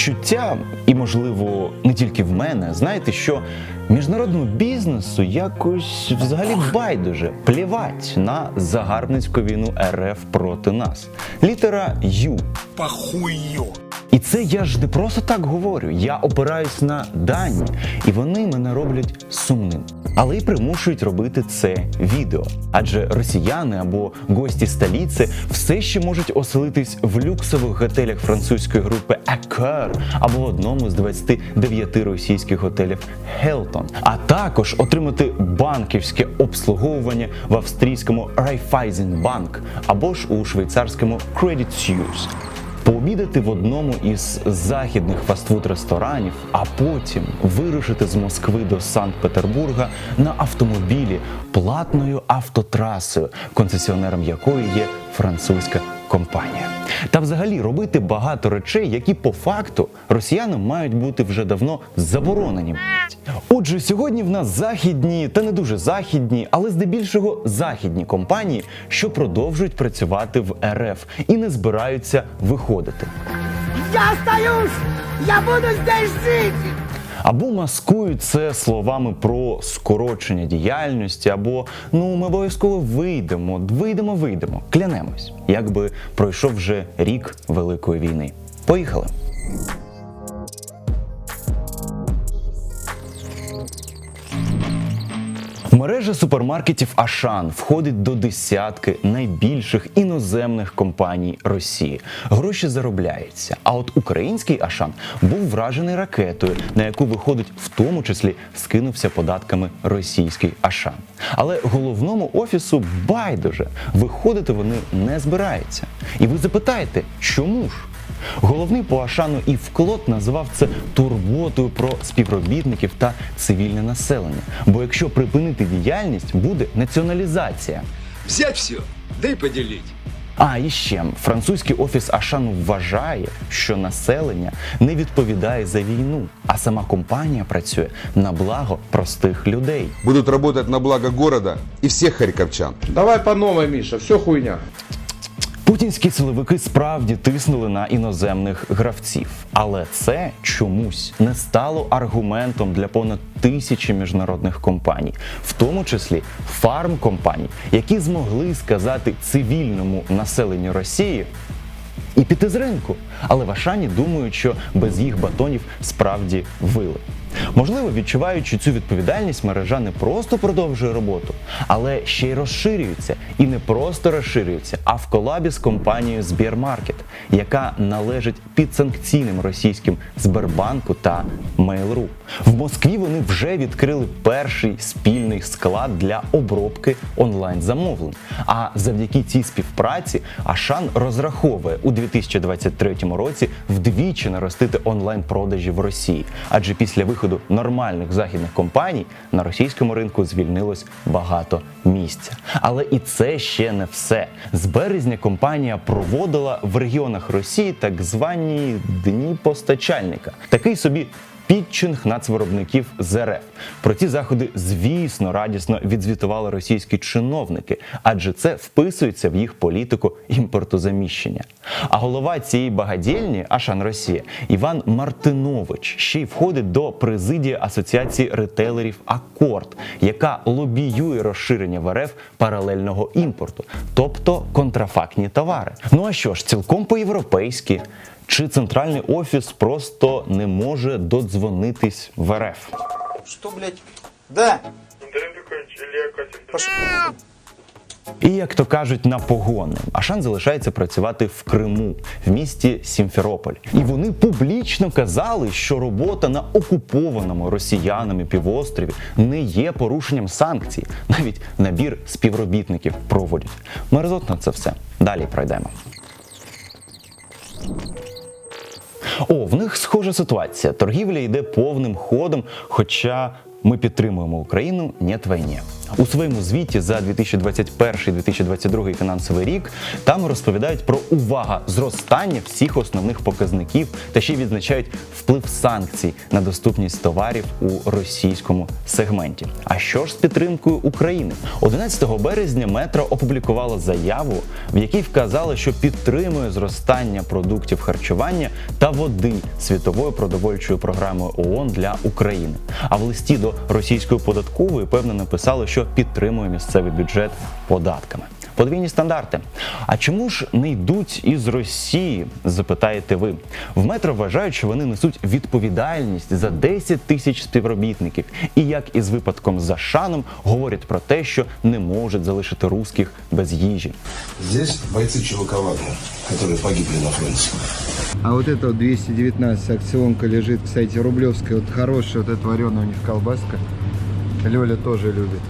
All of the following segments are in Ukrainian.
відчуття, і можливо не тільки в мене, знаєте, що міжнародному бізнесу якось взагалі байдуже плівать на загарбницьку війну РФ проти нас. Літера Ю. Похуё. І це я ж не просто так говорю. Я опираюсь на дані, і вони мене роблять сумним. Але й примушують робити це відео. Адже росіяни або гості столиці все ще можуть оселитись в люксових готелях французької групи Акер або в одному з 29 російських готелів Хелтон, а також отримати банківське обслуговування в австрійському Raiffeisenbank або ж у швейцарському Credit Suisse пообідати в одному із західних фастфуд-ресторанів, а потім вирушити з Москви до Санкт-Петербурга на автомобілі платною автотрасою, концесіонером якої є французька компанія. Та взагалі робити багато речей, які по факту росіянам мають бути вже давно заборонені. Отже, сьогодні в нас західні та не дуже західні, але здебільшого західні компанії, що продовжують працювати в РФ і не збираються виходити. Я остаюсь! Я буду здесь жить! Або маскують це словами про скорочення діяльності, або ну ми обов'язково вийдемо, вийдемо, вийдемо, клянемось, якби пройшов вже рік Великої війни. Поїхали. Мережа супермаркетів Ашан входить до десятки найбільших іноземних компаній Росії. Гроші заробляються. А от український Ашан був вражений ракетою, на яку виходить в тому числі скинувся податками російський Ашан. Але головному офісу байдуже виходити вони не збираються. І ви запитаєте, чому ж? Головний по Ашану і вклад назвав це турботою про співробітників та цивільне населення. Бо якщо припинити діяльність, буде націоналізація. Взять все, да и поделить. А і ще французький офіс Ашану вважає, що населення не відповідає за війну, а сама компанія працює на благо простих людей. будут работать на благо города и всех харьковчан. Давай по новой, Миша, все хуйня. Путінські силовики справді тиснули на іноземних гравців, але це чомусь не стало аргументом для понад тисячі міжнародних компаній, в тому числі фармкомпаній, які змогли сказати цивільному населенню Росії. І піти з ринку, але в Ашані думають, що без їх батонів справді вили. Можливо, відчуваючи цю відповідальність, мережа не просто продовжує роботу, але ще й розширюється. І не просто розширюється, а в колабі з компанією Сбермаркет, яка належить підсанкційним російським Сбербанку та Mail.ru. В Москві вони вже відкрили перший спільний склад для обробки онлайн-замовлень. А завдяки цій співпраці Ашан розраховує у 2023 році вдвічі наростити онлайн-продажі в Росії. Адже після виходу нормальних західних компаній на російському ринку звільнилось багато місця. Але і це ще не все. З березня компанія проводила в регіонах Росії так звані дні постачальника. Такий собі Підчинг нацвиробників РФ. Про ці заходи, звісно, радісно відзвітували російські чиновники, адже це вписується в їх політику імпортозаміщення. А голова цієї багадільні, Ашан Росія, Іван Мартинович, ще й входить до президії Асоціації ретейлерів Акорд, яка лобіює розширення в РФ паралельного імпорту, тобто контрафактні товари. Ну а що ж, цілком по-європейськи. Чи центральний офіс просто не може додзвонитись в РФ? Что, блядь? Да. І як то кажуть, на погони. Ашан залишається працювати в Криму, в місті Сімферополь. І вони публічно казали, що робота на окупованому росіянами півострові не є порушенням санкцій. Навіть набір співробітників проводять. Мерзотно це все. Далі пройдемо. О, в них схожа ситуація. Торгівля йде повним ходом, хоча ми підтримуємо Україну, нет війні. У своєму звіті за 2021-2022 фінансовий рік там розповідають про увага зростання всіх основних показників та ще відзначають вплив санкцій на доступність товарів у російському сегменті. А що ж з підтримкою України? 11 березня Метро опублікувала заяву, в якій вказала, що підтримує зростання продуктів харчування та води світовою продовольчою програмою ООН для України. А в листі до російської податкової певно написали, що підтримує місцевий бюджет податками. Подвійні стандарти. А чому ж не йдуть із Росії? Запитаєте ви. В метро вважають, що вони несуть відповідальність за 10 тисяч співробітників. І як із випадком з Ашаном говорять про те, що не можуть залишити русських без їжі. Здесь бойцы ЧВК «Вагнер», которые погибли на фронте. А вот это вот 219 акционка лежит, кстати, рублевская, вот хорошая, вот эта вареная у них колбаска. Лёля тоже любит.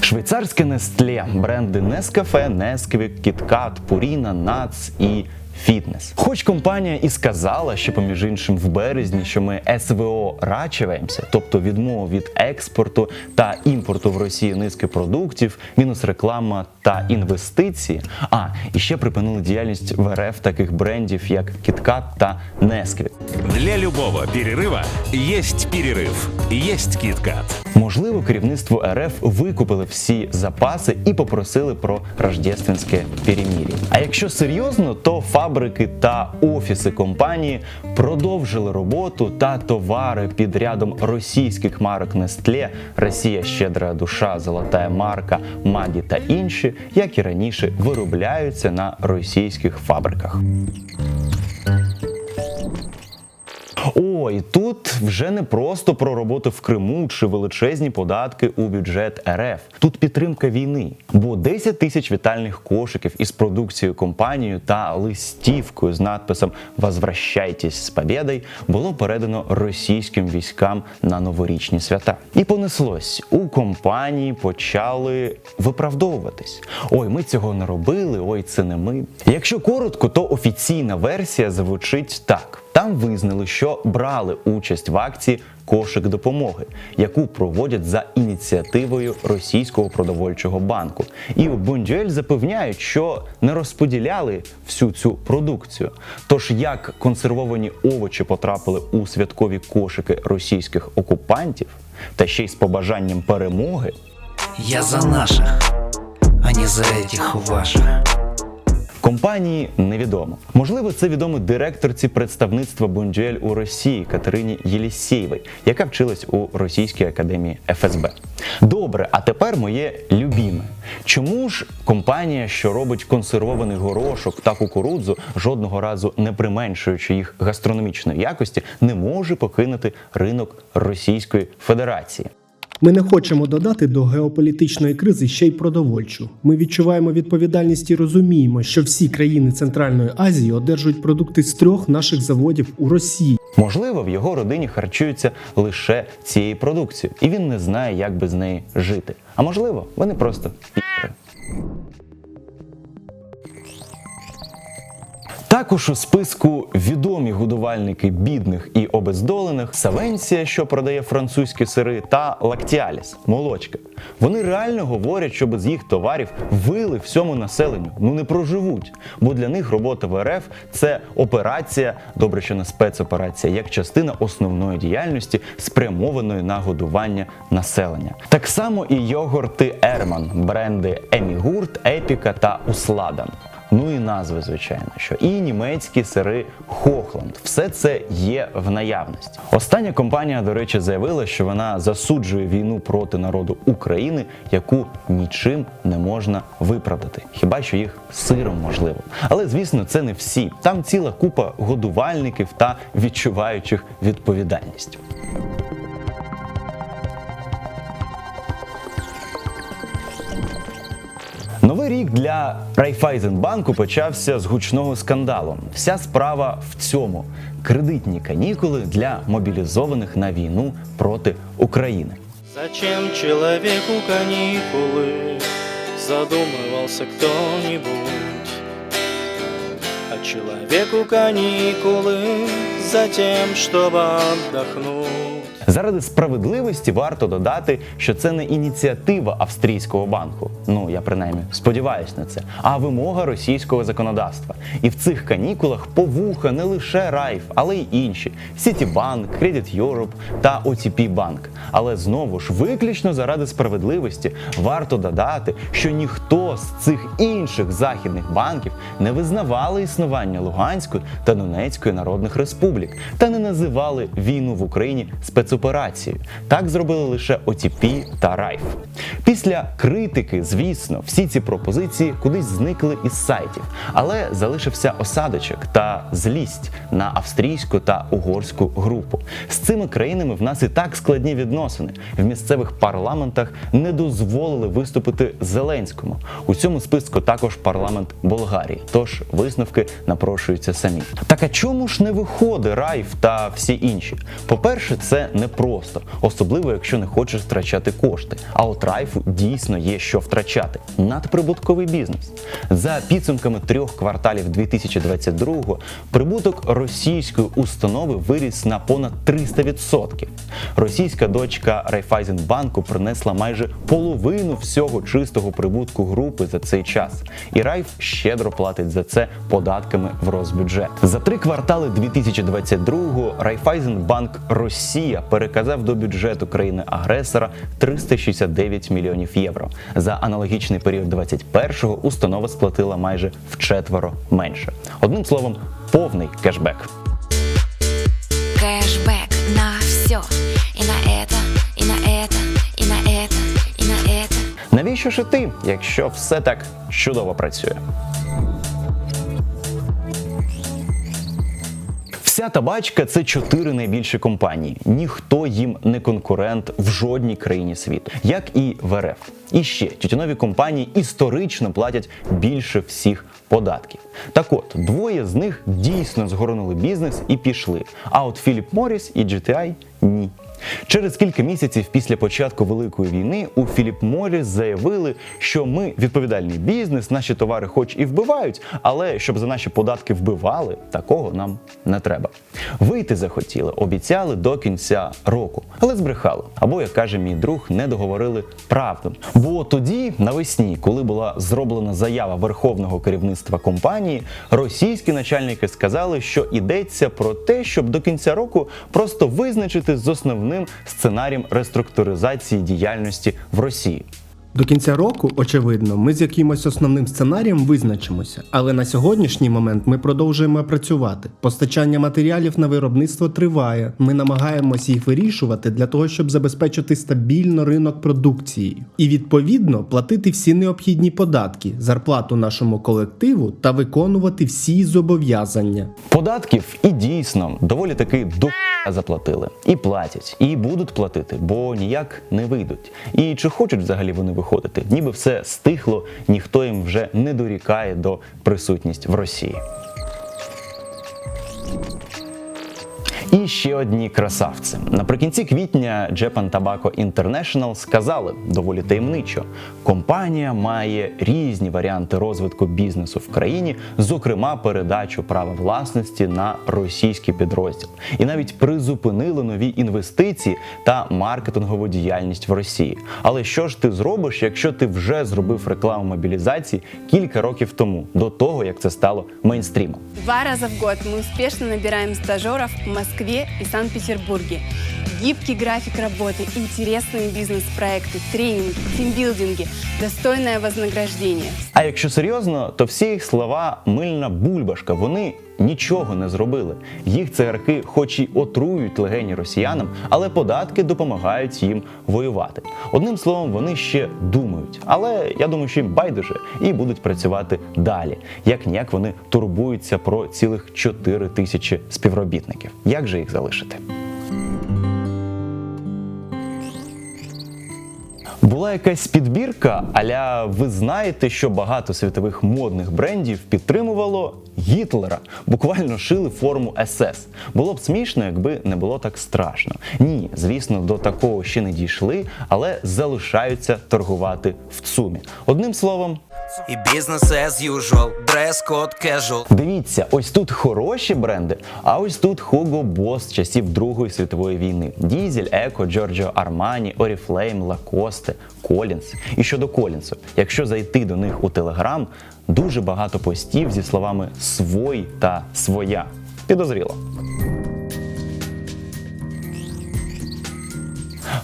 Швейцарське Нестле, бренди Нескафе, Несквік, Кіткат, Пуріна, Нац і Фітнес. Хоч компанія і сказала, що поміж іншим в березні, що ми СВО рачиваємося, тобто відмова від експорту та імпорту в Росію низки продуктів, мінус реклама та інвестиції. А і ще припинили діяльність в РФ таких брендів, як KitKat та Nesquik. Для любого перерыва есть перерыв. Есть киткат. Можливо, керівництво РФ викупили всі запаси і попросили про рождественське перемір'я. А якщо серйозно, то фабрики та офіси компанії продовжили роботу та товари під рядом російських марок Нестле, Росія щедра душа, золотая марка, Маді та інші, як і раніше, виробляються на російських фабриках. О, і тут вже не просто про роботу в Криму чи величезні податки у бюджет РФ. Тут підтримка війни. Бо 10 тисяч вітальних кошиків із продукцією компанією та листівкою з надписом «Возвращайтесь з побєдой» було передано російським військам на новорічні свята. І понеслось. У компанії почали виправдовуватись. Ой, ми цього не робили, ой, це не ми. Якщо коротко, то офіційна версія звучить так. Там визнали, що брали участь в акції кошик допомоги, яку проводять за ініціативою російського продовольчого банку. І у Бондюель запевняють, що не розподіляли всю цю продукцію. Тож як консервовані овочі потрапили у святкові кошики російських окупантів, та ще й з побажанням перемоги, Я за наших, а не за этих ваших. Компанії невідомо. Можливо, це відомо директорці представництва Бондюель у Росії Катерині Єлісєєвій, яка вчилась у Російській академії ФСБ. Добре, а тепер моє любіме. Чому ж компанія, що робить консервований горошок та кукурудзу, жодного разу не применшуючи їх гастрономічної якості, не може покинути ринок Російської Федерації? Ми не хочемо додати до геополітичної кризи ще й продовольчу. Ми відчуваємо відповідальність і розуміємо, що всі країни Центральної Азії одержують продукти з трьох наших заводів у Росії. Можливо, в його родині харчуються лише цією продукцією, і він не знає, як без неї жити. А можливо, вони просто пі***ри. Також у списку відомі годувальники бідних і обездолених Савенція, що продає французькі сири, та Лактіаліс молочка. Вони реально говорять, що без їх товарів вили всьому населенню. Ну не проживуть. Бо для них робота в РФ це операція, добре, що не спецоперація, як частина основної діяльності, спрямованої на годування населення. Так само і йогурти Ерман, бренди Емігурт, Епіка та Усладан. Ну і назви, звичайно, що і німецькі сири Хохланд. Все це є в наявності. Остання компанія, до речі, заявила, що вона засуджує війну проти народу України, яку нічим не можна виправдати. Хіба що їх сиром можливо. Але звісно, це не всі. Там ціла купа годувальників та відчуваючих відповідальність. Новий рік для Райфайзенбанку почався з гучного скандалу. Вся справа в цьому: кредитні канікули для мобілізованих на війну проти України. Зачем человеку каникулы? Задумывался кто-нибудь. А человеку каникулы за тем, чтобы отдохнуть. Заради справедливості варто додати, що це не ініціатива австрійського банку. Ну я принаймні сподіваюся на це, а вимога російського законодавства. І в цих канікулах повуха не лише Райф, але й інші: Citibank, Credit Europe та OTP Bank. Але знову ж виключно заради справедливості варто додати, що ніхто з цих інших західних банків не визнавали існування Луганської та Донецької народних республік та не називали війну в Україні спецоперацією. Так зробили лише OTP та Райф. Після критики, звісно, всі ці пропозиції кудись зникли із сайтів, але залишився осадочок та злість на австрійську та угорську групу. З цими країнами в нас і так складні відносини. В місцевих парламентах не дозволили виступити Зеленському. У цьому списку також парламент Болгарії. Тож висновки напрошуються самі. Так а чому ж не виходить Райф та всі інші? По-перше, це непросто, особливо якщо не хочеш втрачати кошти. А от Райфу дійсно є що втрачати. Надприбутковий бізнес. За підсумками трьох кварталів 2022-го прибуток російської установи виріс на понад 300%. Російська дочка Райфайзенбанку принесла майже половину всього чистого прибутку групи за цей час. І Райф щедро платить за це податками в розбюджет. За три квартали 2022-го Райфайзенбанк Росія переказав до бюджету країни-агресора 369 мільйонів євро. За аналогічний період 21-го установа сплатила майже вчетверо менше. Одним словом, повний кешбек. Кэшбэк на все. И на это, и на это, и на это, и на это. Навіщо ж іти, якщо все так чудово працює? Вся табачка це чотири найбільші компанії. Ніхто їм не конкурент в жодній країні світу, як і в РФ. І ще тютюнові компанії історично платять більше всіх податків. Так от, двоє з них дійсно згорнули бізнес і пішли. А от Філіп Моріс і GTI – ні. Через кілька місяців після початку Великої війни у Філіп Морріс заявили, що ми відповідальний бізнес, наші товари хоч і вбивають, але щоб за наші податки вбивали, такого нам не треба. Вийти захотіли, обіцяли до кінця року, але збрехали. Або, як каже мій друг, не договорили правду. Бо тоді, навесні, коли була зроблена заява верховного керівництва компанії, російські начальники сказали, що йдеться про те, щоб до кінця року просто визначити з основним сценарієм реструктуризації діяльності в Росії. До кінця року, очевидно, ми з якимось основним сценарієм визначимося, але на сьогоднішній момент ми продовжуємо працювати. Постачання матеріалів на виробництво триває. Ми намагаємось їх вирішувати для того, щоб забезпечити стабільно ринок продукції і відповідно платити всі необхідні податки, зарплату нашому колективу та виконувати всі зобов'язання. Податків і дійсно доволі таки до заплатили. І платять, і будуть платити, бо ніяк не вийдуть. І чи хочуть взагалі вони виходити? Ніби все стихло, ніхто їм вже не дорікає до присутність в Росії. І ще одні красавці. Наприкінці квітня Japan Tobacco International сказали доволі таємничо: компанія має різні варіанти розвитку бізнесу в країні, зокрема передачу права власності на російський підрозділ, і навіть призупинили нові інвестиції та маркетингову діяльність в Росії. Але що ж ти зробиш, якщо ти вже зробив рекламу мобілізації кілька років тому, до того як це стало мейнстрімом? Два раза в год мы успешно набираем стажеров в Москве и Санкт-Петербурге. Гибкий график работы, интересные бизнес-проекты, тренинги, тимбилдинги, достойное вознаграждение. А якщо серйозно, то всі їх слова мильна бульбашка. Вони нічого не зробили. Їх цигарки, хоч і отрують легені росіянам, але податки допомагають їм воювати. Одним словом, вони ще думають. Але я думаю, що їм байдуже і будуть працювати далі. Як ніяк вони турбуються про цілих 4 тисячі співробітників. Як же їх залишити? Була якась підбірка, аля ви знаєте, що багато світових модних брендів підтримувало Гітлера, буквально шили форму СС. Було б смішно, якби не було так страшно. Ні, звісно, до такого ще не дійшли, але залишаються торгувати в ЦУМі. Одним словом, И бизнес as usual, дресс-код casual Дивіться, ось тут хороші бренди, а ось тут Hugo Boss часів Другої світової війни. Дізель, Еко, Giorgio Armani, Oriflame, Lacoste, Collins. І щодо Колінсу, якщо зайти до них у Телеграм, дуже багато постів зі словами свой та своя. Підозріло.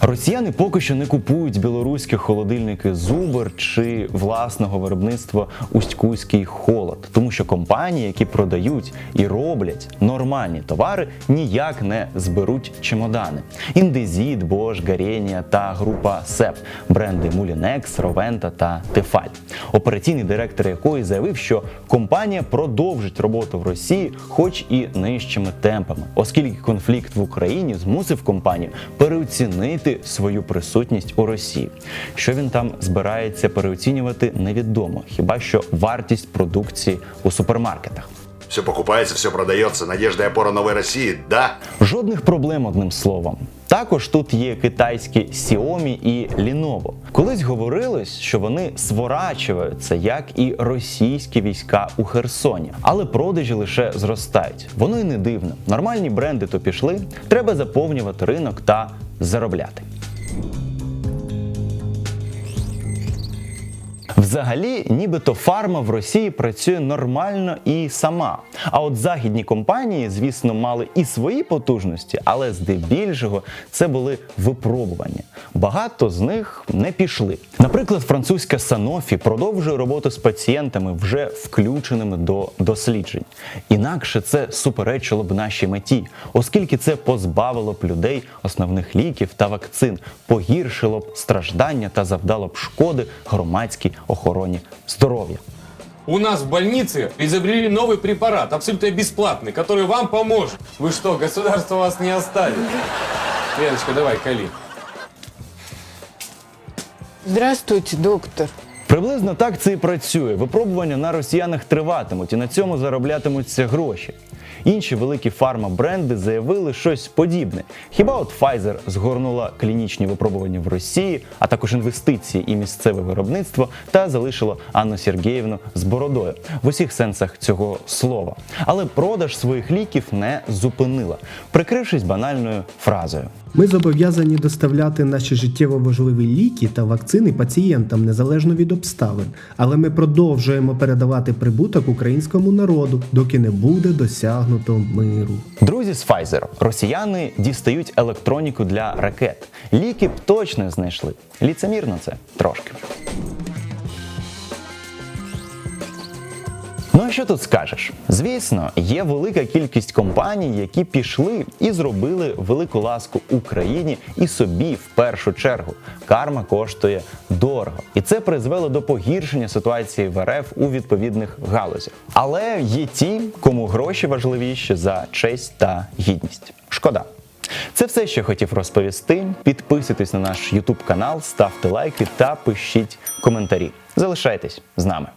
Росіяни поки що не купують білоруські холодильники Зубер чи власного виробництва Усть-Кузький холод, тому що компанії, які продають і роблять нормальні товари, ніяк не зберуть чемодани. Індезіт, Bosch, Гаренія та група СЕП, бренди Мулінекс, Ровента та Тефаль. Операційний директор якої заявив, що компанія продовжить роботу в Росії, хоч і нижчими темпами, оскільки конфлікт в Україні змусив компанію переоцінити свою присутність у Росії. Що він там збирається переоцінювати, невідомо, хіба що вартість продукції у супермаркетах. Все покупается, все продается. Надежда и опора новой России, да? Жодних проблем одним словом. Також тут є китайські Xiaomi і Lenovo. Колись говорилось, що вони сворачуються, як і російські війська у Херсоні, але продажі лише зростають. Воно й не дивно. Нормальні бренди то пішли, треба заповнювати ринок та заробляти. Взагалі, нібито фарма в Росії працює нормально і сама. А от західні компанії, звісно, мали і свої потужності, але здебільшого це були випробування. Багато з них не пішли. Наприклад, французька Sanofi продовжує роботу з пацієнтами, вже включеними до досліджень. Інакше це суперечило б нашій меті, оскільки це позбавило б людей основних ліків та вакцин, погіршило б страждання та завдало б шкоди громадській охороні здоров'я. У нас в больнице изобрели новый препарат, абсолютно бесплатный, который вам поможет. Вы что, государство вас не оставит? Леночка, давай, кали. Здравствуйте, доктор. Приблизно так це і працює. Випробування на росіянах триватимуть і на цьому зароблятимуться гроші. Інші великі фарма-бренди заявили щось подібне. Хіба от Pfizer згорнула клінічні випробування в Росії, а також інвестиції і місцеве виробництво та залишила Анну Сергіївну з бородою в усіх сенсах цього слова. Але продаж своїх ліків не зупинила, прикрившись банальною фразою. Ми зобов'язані доставляти наші життєво важливі ліки та вакцини пацієнтам незалежно від обставин, але ми продовжуємо передавати прибуток українському народу, доки не буде досягнуто миру. Друзі з Pfizer, росіяни дістають електроніку для ракет. Ліки б точно знайшли. Ліцемірно це трошки. Ну що тут скажеш? Звісно, є велика кількість компаній, які пішли і зробили велику ласку Україні і собі в першу чергу. Карма коштує дорого, і це призвело до погіршення ситуації в РФ у відповідних галузях. Але є ті, кому гроші важливіші за честь та гідність. Шкода. Це все, що хотів розповісти. Підписуйтесь на наш YouTube канал, ставте лайки та пишіть коментарі. Залишайтесь з нами.